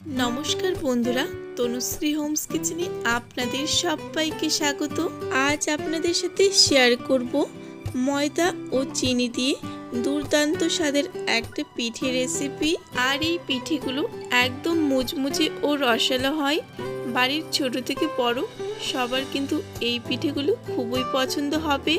নমস্কার বন্ধুরা, তনুশ্রী হোমস কিচেনে আপনাদের সবাইকে স্বাগত। আজ আপনাদের সাথে শেয়ার করব ময়দা ও চিনি দিয়ে দুর্দান্ত স্বাদের একটা পিঠে রেসিপি আর এই পিঠেগুলো একদম মুচমুচে ও রসালো হয়। বাড়ির ছোট থেকে বড় সবার কিন্তু এই পিঠেগুলো খুবই পছন্দ হবে।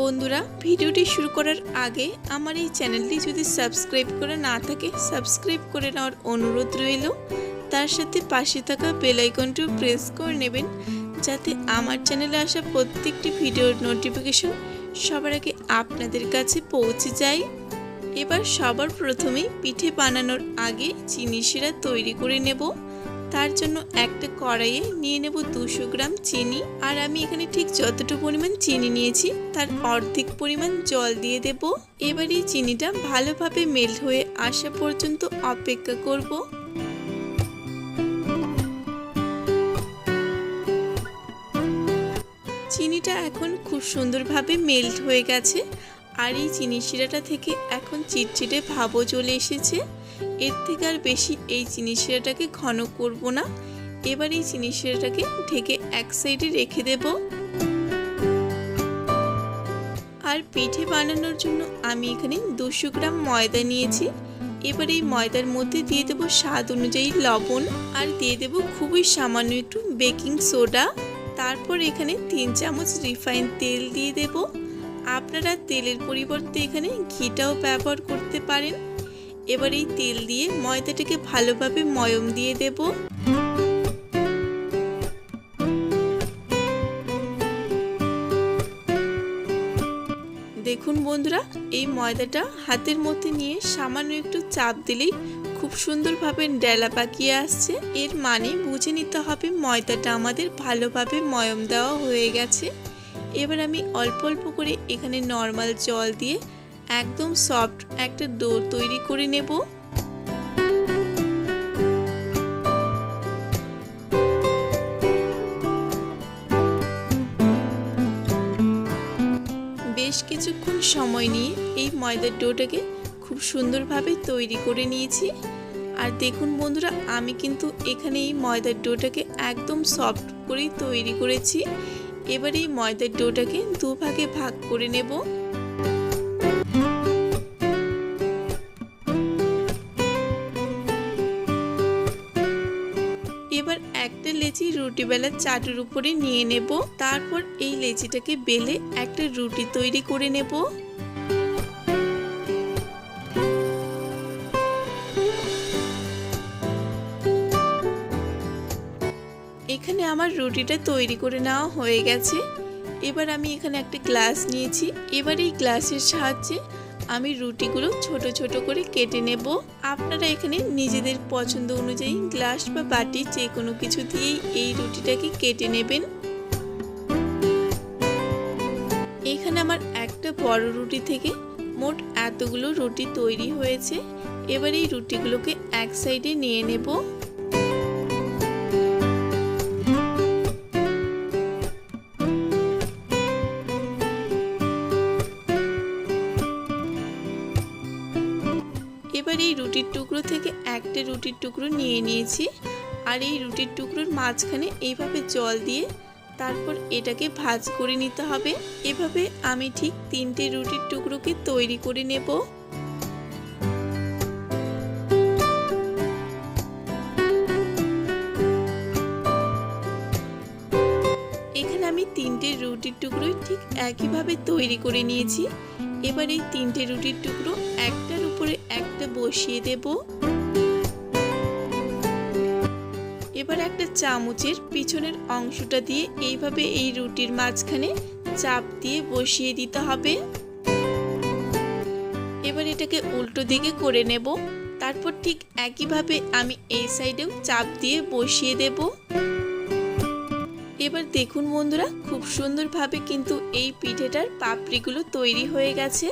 বন্ধুরা, ভিডিওটি শুরু করার আগে আমার এই চ্যানেলটি যদি সাবস্ক্রাইব করে না থাকে, সাবস্ক্রাইব করে নেওয়ার অনুরোধ রইল। তার সাথে পাশে থাকা বেল আইকনটিও প্রেস করে নেবেন, যাতে আমার চ্যানেলে আসা প্রত্যেকটি ভিডিওর নোটিফিকেশন সবার আগে আপনাদের কাছে পৌঁছে যায়। এবার সবার প্রথমেই পিঠে বানানোর আগে চিনি তৈরি করে নেব। তার জন্য একটা কড়াইয়ে নিয়ে নেব দুশো গ্রাম চিনি। আর আমি এখানে ঠিক যতটুকু পরিমাণ চিনি নিয়েছি, তার অর্ধেক পরিমাণ জল দিয়ে দেব। এবার এই চিনিটা ভালোভাবে মেল্ট হয়ে আসা পর্যন্ত অপেক্ষা করব। চিনিটা এখন খুব সুন্দরভাবে মেল্ট হয়ে গেছে। আর এই চিনি শিরাটা থেকে এখন চিটচিটে ভাবও চলে এসেছে। এর থেকে আর বেশি এই চিনি শিরাটাকে ঘন করব না। এবার এই চিনি শিরাটাকে ঢেকে এক সাইডে রেখে দেব। আর পিঠে বানানোর জন্য আমি এখানে দুশো গ্রাম ময়দা নিয়েছি। এবার এই ময়দার মধ্যে দিয়ে দেবো স্বাদ অনুযায়ী লবণ আর দিয়ে দেব খুবই সামান্য একটু বেকিং সোডা। তারপর এখানে তিন চামচ রিফাইন তেল দিয়ে দেব। আপনারা তেলের পরিবর্তে এখানে ঘিটাও ব্যবহার করতে পারেন। এবার এই তেল দিয়ে ময়দাটাকে ভালোভাবে ময়ম দিয়ে দেব। দেখুন বন্ধুরা, এই ময়দাটা হাতের মধ্যে নিয়ে সামান্য একটু চাপ দিলেই খুব সুন্দরভাবে ডেলা পাকিয়ে আসছে। এর মানে বুঝে নিতে হবে ময়দাটা আমাদের ভালোভাবে ময়ম দেওয়া হয়ে গেছে। এবার আমি অল্প অল্প করে এখানে নর্মাল জল দিয়ে একদম সফট একটা ডো তৈরি করে নেব। বেশ কিছুক্ষণ সময় নিয়ে এই ময়দার ডোটাকে খুব সুন্দরভাবে তৈরি করে নিয়েছি। আর দেখুন বন্ধুরা, আমি কিন্তু এখানে এই ময়দার ডোটাকে একদম সফট করেই তৈরি করেছি। এবার এই ময়দার ডোটাকে দু ভাগে ভাগ করে নেব। লেচি রুটি বেলার চাটুর উপরে নিয়ে নেব। তারপর এই লেচিটাকে বেলে একটা রুটি তৈরি করে নেব। এখানে আমার রুটিটা তৈরি করে নেওয়া হয়ে গেছে। এবার আমি এখানে একটা গ্লাস নিয়েছি। এবার এই গ্লাসের সাহায্যে আমি রুটিগুলো ছোট ছোট করে কেটে নেব। আপনারা এখানে নিজেদের পছন্দ অনুযায়ী গ্লাস বা বাটি যে কোনো কিছু দিয়েই এই রুটিটাকে কেটে নেবেন। এখানে আমার একটা বড় রুটি থেকে মোট এতগুলো রুটি তৈরি হয়েছে। এবার এই রুটিগুলোকে এক সাইডে নিয়ে নেব। এবার এই রুটির টুকরো থেকে একটা রুটির টুকরো নিয়ে নিয়েছি। আর এই রুটির টুকরোর মাঝখানে এইভাবে জল দিয়ে তারপর এটাকে ভাজ করে নিতে হবে। এভাবে আমি ঠিক তিনটে রুটির টুকরোকে তৈরি করে নেব। এখানে আমি তিনটে রুটির টুকরোই ঠিক একইভাবে তৈরি করে নিয়েছি। এবার এই তিনটে রুটির টুকরো একটার উপরে একটা বসিয়ে দেব। এবার একটা চামচের পিছনের অংশটা দিয়ে এইভাবে এই রুটির মাঝখানে চাপ দিয়ে বসিয়ে দিতে হবে। এবার এটাকে উল্টো দিকে করে নেব। তারপর ঠিক একইভাবে আমি এই সাইডেও চাপ দিয়ে বসিয়ে দেব। এবার দেখুন বন্ধুরা, খুব সুন্দরভাবে কিন্তু এই পিঠেটার পাপড়িগুলো তৈরি হয়ে গেছে।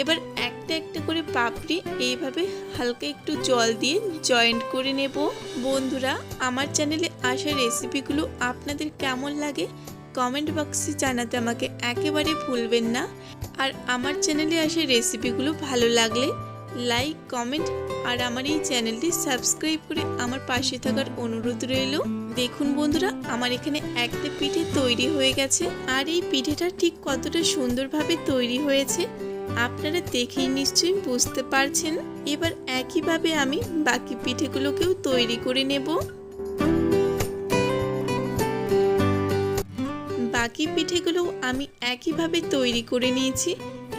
এবার একটা একটা করে পাপড়ি এইভাবে হালকা একটু জল দিয়ে জয়েন্ট করে নেব। বন্ধুরা, আমার চ্যানেলে আসা রেসিপিগুলো আপনাদের কেমন লাগে কমেন্ট বক্সে জানাতে আমাকে একেবারে ভুলবেন না। আর আমার চ্যানেলে আসা রেসিপিগুলো ভালো লাগলে লাইক কমেন্ট আর আমার এই চ্যানেলটি সাবস্ক্রাইব করে আমার পাশে থাকার অনুরোধ রইল। দেখুন বন্ধুরা, আমার এখানে একটা পিঠে তৈরি হয়ে গেছে। আর এই পিঠেটা ঠিক কতটা সুন্দরভাবে তৈরি হয়েছে আপনারা দেখেই নিশ্চয়ই বুঝতে পারছেন। এবার একইভাবে আমি বাকি পিঠেগুলোকেও তৈরি করে নেব। বাকি পিঠেগুলো আমি একইভাবে তৈরি করে নিয়েছি।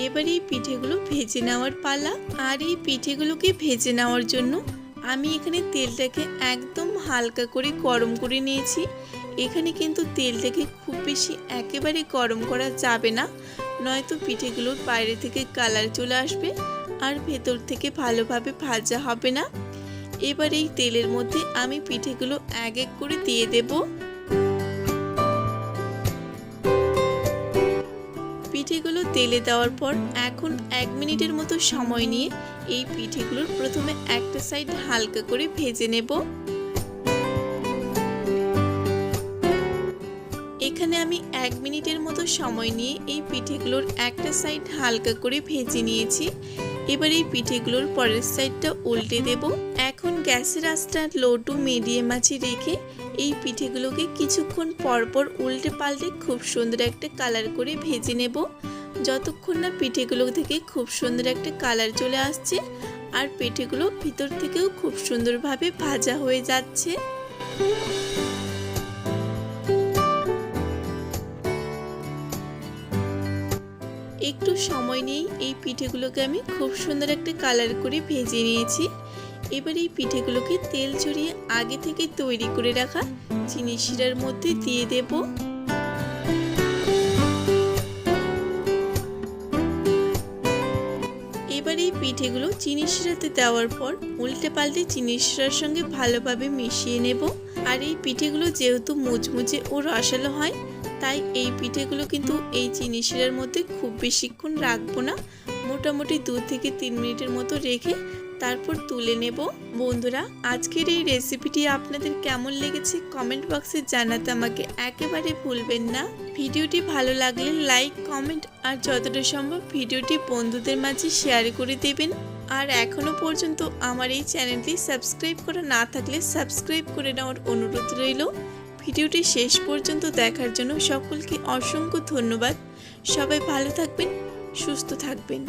এবার এই পিঠেগুলো ভেজে নেওয়ার পালা আর এই পিঠেগুলোকে ভেজে নেওয়ার জন্য আমি এখানে তেলটাকে একদম হালকা করে গরম করে নিয়েছি। এখানে কিন্তু তেলটাকে খুব বেশি একেবারে গরম করা যাবে না। নয়তো পিঠেগুলোর বাইরে থেকে কালার চলে আসবে আর ভেতর থেকে ভালোভাবে ভাজা হবে না। এবার এই তেলের মধ্যে আমি পিঠেগুলো এক এক করে দিয়ে দেবো। পিঠেগুলো তেলে দেওয়ার পর এখন এক মিনিটের মতো সময় নিয়ে এই পিঠেগুলোর প্রথমে একটা সাইড হালকা করে ভেজে নেব। এখানে আমি এক মিনিটের মতো সময় নিয়ে এই পিঠেগুলোর একটা সাইড হালকা করে ভেজে নিয়েছি। এবার এই পিঠেগুলোর পরের সাইডটা উল্টে দেব। এখন গ্যাসের আঁচটা লো টু মিডিয়াম আছে রেখে এই পিঠেগুলোকে কিছুক্ষণ পরপর উল্টে পাল্টে খুব সুন্দর একটা কালার করে ভেজে নেব। যতক্ষণ না পিঠেগুলো থেকে খুব সুন্দর একটা কালার চলে আসছে আর পিঠেগুলো ভিতর থেকেও খুব সুন্দরভাবে ভাজা হয়ে যাচ্ছে। একটু সময় নিয়েই এই পিঠেগুলোকে আমি খুব সুন্দর একটা কালার করে ভেজে নিয়েছি। এবার এই পিঠেগুলোকে তেল ছড়িয়ে আগে থেকে তৈরি করে রাখা চিনি শিরার মধ্যে দিয়ে দেব। এবার এই পিঠেগুলো চিনি শিরাতে দেওয়ার পর উল্টে পাল্টে চিনি শিরার সঙ্গে ভালোভাবে মিশিয়ে নেব। আর এই পিঠেগুলো যেহেতু মুচমুচে ও রসালো হয় তাই এই পিঠেগুলো কিন্তু এই চিনি শিরার মধ্যে খুব বেশিক্ষণ রাখব না। মোটামুটি দু থেকে তিন মিনিটের মতো রেখে তারপর তুলে নেব। বন্ধুরা, আজকের এই রেসিপিটি আপনাদের কেমন লেগেছে কমেন্ট বক্সে জানাতে আমাকে একেবারে ভুলবেন না। ভিডিওটি ভালো লাগলে লাইক কমেন্ট আর যতটা সম্ভব ভিডিওটি বন্ধুদের মাঝে শেয়ার করে দেবেন। আর এখনও পর্যন্ত আমার এই চ্যানেলটি সাবস্ক্রাইব করা না থাকলে সাবস্ক্রাইব করে নেওয়ার অনুরোধ রইল। ভিডিওটি শেষ পর্যন্ত দেখার জন্য সকলকে অসংখ্য ধন্যবাদ। সবাই ভালো থাকবেন সুস্থ থাকবেন।